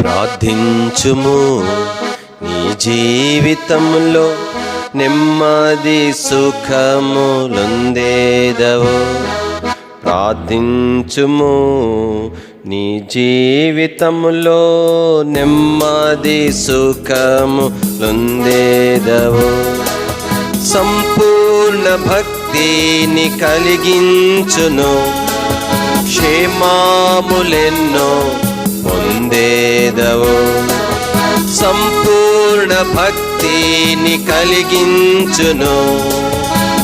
ప్రార్థించుము. నీ జీవితంలో నెమ్మది సుఖములుందేదవు ప్రార్థించుము. నీ జీవితంలో నెమ్మది సుఖములుందేదవు సంపూర్ణ భక్తిని కలిగించును. క్షేమాములెన్నో పొందేదవు సంపూర్ణ భక్తిని కలిగించును.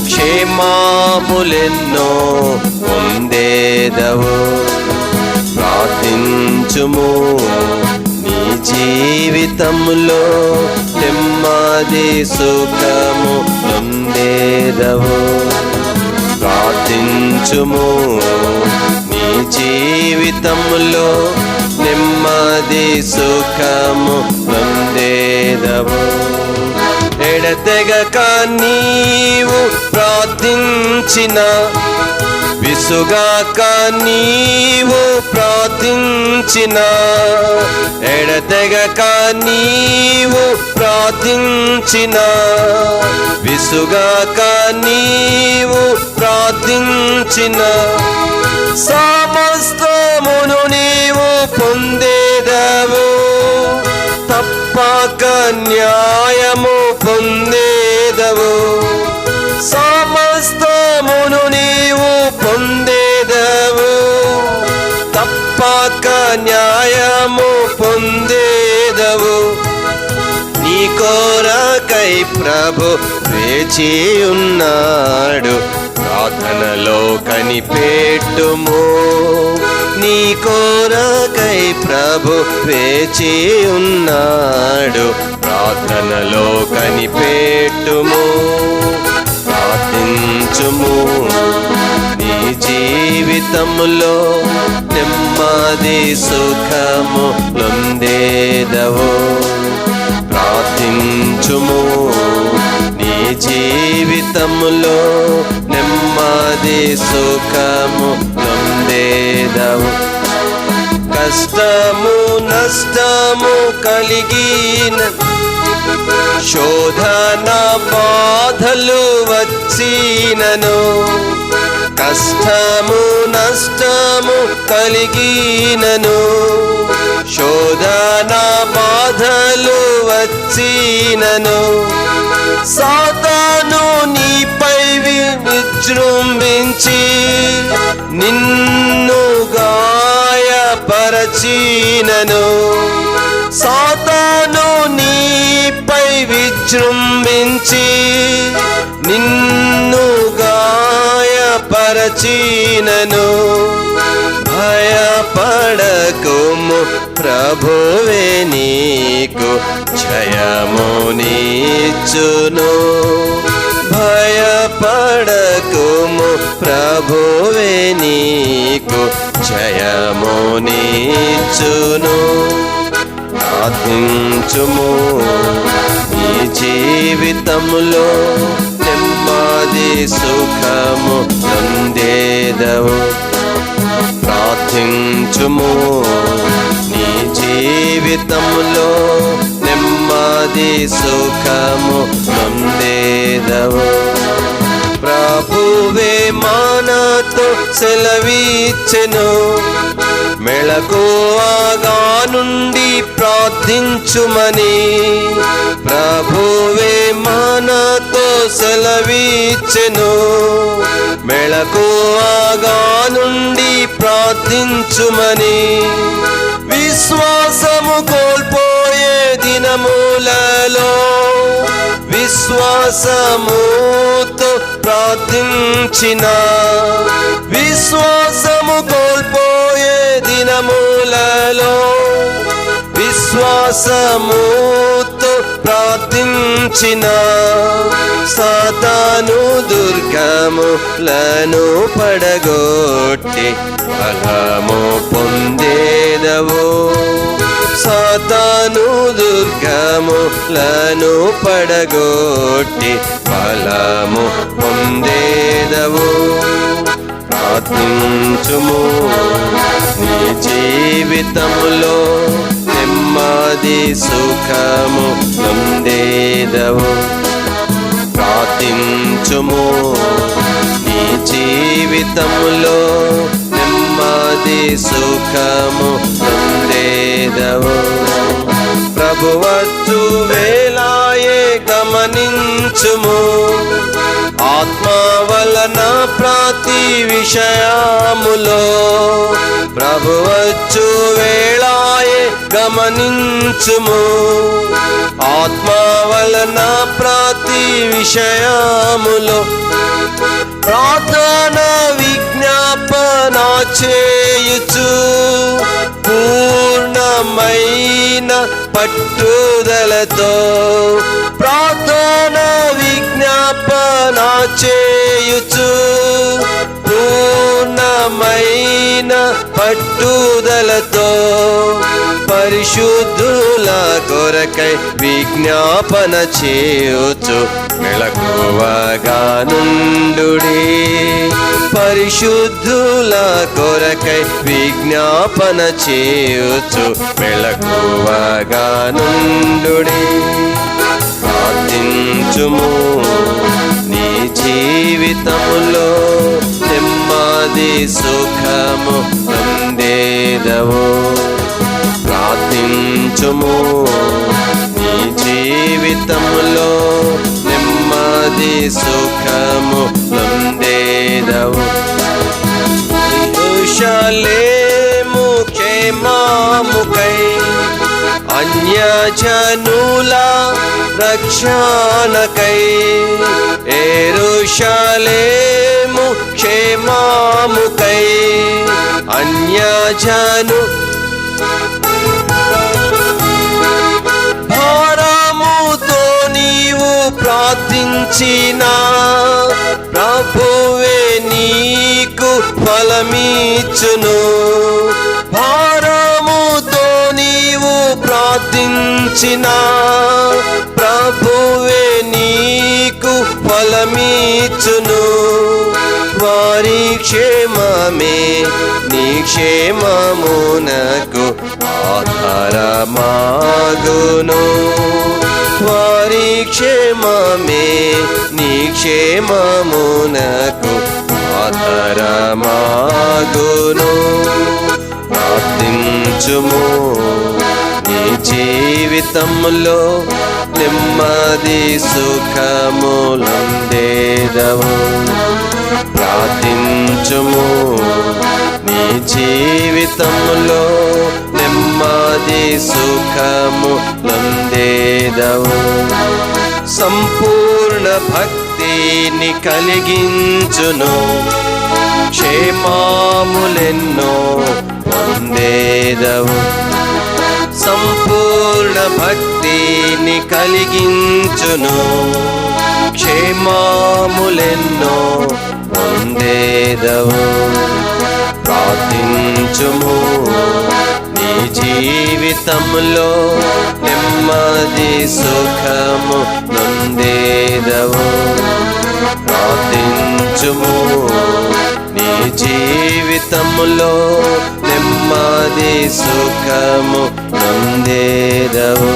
క్షేమాములెన్నో పొందేదవు. ప్రార్థించుము నీ జీవితంలో నెమ్మది సుఖము పొందేదవు ప్రార్థించుము నీ జీవితంలో నెమ్మది సుఖము పొందేదవు. ఎడతెగక నీవు ప్రార్థించిన విసుగాక నీవు ప్రార్థించిన. ఎడతెగక నీవు ప్రార్థించిన విసుగాక నీవు ప్రార్థించిన. సమస్త సమస్తమును నీవు పొందేదవు. తప్పక న్యాయము పొందేదవు. సమస్తమును నీవు పొందేదవు. తప్పక న్యాయము పొందేదవు. నీ కోరకై ప్రభు వేచి ఉన్నాడు ప్రార్థనలో కనిపెట్టుము. నీ కోరకై ప్రభు వేచి ఉన్నాడు. ప్రార్థనలో కనిపెట్టుము ప్రార్థించుము. నీ జీవితంలో నెమ్మది సుఖము లొందేదవు. ప్రార్థించుము నీ జీవితంలో నెమ్మది సుఖము లొందేదవు కష్టము నష్టము కలిగిన శోధన బాధలు వచ్చినను. కష్టము నష్టము కలిగినను. శోధన బాధలు వచ్చినను. సాత నిన్ను గాయపరచినను. సాతాను నీపై విజృంభించి నిన్ను గాయపరచినను. భయపడకుము ప్రభువే నీకు జయమునిచ్చును పడకుము. ప్రభువే నీకు జయము నీచును. ప్రార్థించుము ఈ జీవితంలో నెమ్మది సుఖము నందేదవు. ప్రార్థించుము నీ జీవితంలో నెమ్మది సుఖము నందేదవు. ప్రభువే మానతో సెలవిచ్చెను మెళకువగా నుండి ప్రార్థించుమని ప్రభువే మనతో సెలవిచ్చెను మెళకువగా నుండి ప్రార్థించుమని విశ్వాసము కోల్పోయే దినములలో విశ్వాసముతో ప్రార్థించిన. విశ్వాసము కోల్పోయే దినములలో విశ్వాసముతో ప్రార్థించిన. సాతాను దుర్గములను పడగొట్టి ఫలము పొందేదవు. సాతాను దుర్గములను పడగొట్టి ఫలము పొందేదవు. ప్రార్థించుము. నీ జీవితములో నెమ్మది సుఖము పొందేదవు. ప్రార్థించుము. నీ జీవితములో నెమ్మది సుఖము పొందేదవు. ప్రభువచ్చువే గమనించుము. ఆత్మ వలన ప్రతి విషయాములో ప్రభువచ్చు వేళాయే గమనించుము. ఆత్మ వలన ప్రతి విషయాములో ప్రార్థన విజ్ఞాపన చేయుచు పూర్ణమైన పట్టుదలతో చేయుచు పూర్ణమైన పట్టుదలతో పరిశుద్ధుల కొరకై విజ్ఞాపన చేయుచు మెలకువగానుండు పరిశుద్ధుల కొరకై విజ్ఞాపన చేయుచు మెలకువగానుండు ప్రార్థించుము. జీవితములో నెమ్మది సుఖము అందేదవు. ప్రార్థించుము నీ జీవితములో నెమ్మది సుఖము అన్యజనుల రక్షణకై ఏరుషలేము క్షేమాముకై అన్యజను భారముతో నీవు ప్రార్థించిన ప్రభువే నీకు ఫలమీచును ప్రార్థించిన ప్రభువే నీకు ఫలమీచును వారి క్షేమమే నీ క్షేమమునకు ఆధారమాగును. వారి క్షేమమే నీ క్షేమమునకు ఆధారమాగును. ప్రార్థించుము. జీవితంలో నెమ్మది సుఖములందేదవు ప్రార్థించుము నీ జీవితంలో నెమ్మది సుఖము నందేదవు సంపూర్ణ భక్తిని కలిగించును. క్షేమాములెన్నో పొందేదవు సంపూర్ణ భక్తిని కలిగించును. క్షేమాములెన్నో పొందేదవు. ప్రార్థించుము. నీ జీవితంలో నెమ్మది సుఖము నొందేదవు. ప్రార్థించుము. నీ జీవితంలో నెమ్మది సుఖము నొందేదవు